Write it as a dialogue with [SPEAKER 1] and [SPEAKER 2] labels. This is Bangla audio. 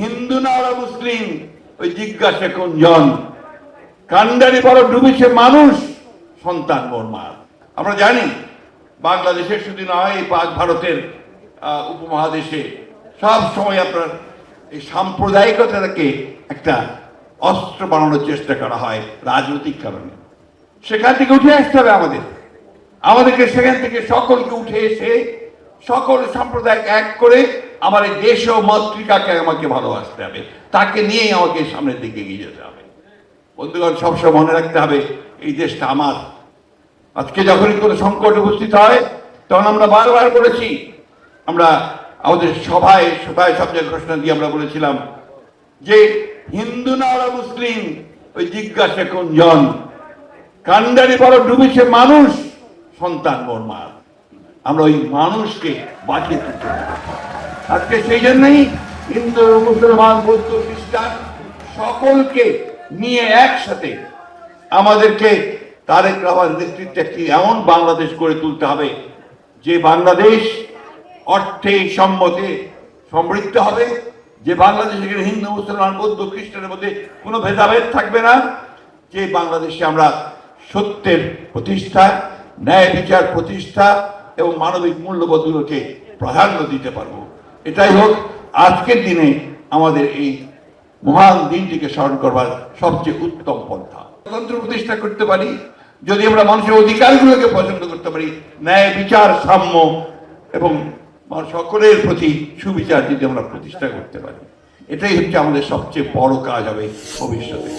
[SPEAKER 1] হিন্দু না ওরা মুসলিম, ওই জিজ্ঞাসা কোন জন। কান্ডারি বড় ডুবেছে মানুষ, সন্তান মোর মা। আমরা জানি, বাংলাদেশের শুধু নয় পাক ভারতের উপমহাদেশে সব সময় আপনার এই সাম্প্রদায়িকতাকে একটা অস্ত্র বানানোর চেষ্টা করা হয় রাজনৈতিক কারণে। সেখান থেকে উঠে আসতে হবে আমাদের। আমাদেরকে সেখান থেকে সকলকে উঠে এসে সকল সম্প্রদায় এক করে আমার এই দেশ ও মাতৃকাকে আমাকে ভালোবাসতে হবে। তাকে নিয়েই আমাকে সামনের দিকে এগিয়ে যেতে হবে। বন্ধুগণ, সবসময় মনে রাখতে হবে, এই দেশটা আমার। আজকে যখনই কোনো সংকট উপস্থিত হয়, তখন আমরা বারবার বলেছি, আমরা আমাদের সভায় সভায় সব জায়গায় ঘোষণা দিয়ে আমরা বলেছিলাম যে হিন্দু না ওরা মুসলিম, ওই জিজ্ঞাসা কোনজন কান্ডারি বড় ডুবেছে মানুষ, সন্তান মোর মা আমরা ওই মানুষকে বাঁচিয়ে তুলতে। আজকে সেই জন্যই হিন্দু, মুসলমান, বৌদ্ধ, খ্রিস্টান সকলকে নিয়ে একসাথে আমাদেরকে তারেক রহমান নেতৃত্বে একটি এমন বাংলাদেশ গড়ে তুলতে হবে যে বাংলাদেশ অর্থে সম্মতে সমৃদ্ধ হবে, যে বাংলাদেশ এখানে হিন্দু, মুসলমান, বৌদ্ধ, খ্রিস্টানের মধ্যে কোনো ভেদাভেদ থাকবে না, যে বাংলাদেশে আমরা সত্যের প্রতিষ্ঠা, ন্যায় বিচার প্রতিষ্ঠা এবং মানবিক মূল্যবোধগুলোকে প্রাধান্য দিতে পারব। এটাই হোক, আজকের দিনে আমাদের এই মহান দিনটিকে স্মরণ করবার সবচেয়ে উত্তম পন্থা। তন্ত্র প্রতিষ্ঠা করতে পারি, যদি আমরা মানুষের অধিকারগুলোকে পছন্দ করতে পারি, ন্যায়, বিচার, সাম্য এবং সকলের প্রতি সুবিচার যদি আমরা প্রতিষ্ঠা করতে পারি। এটাই হচ্ছে আমাদের সবচেয়ে বড় কাজ হবে ভবিষ্যতে।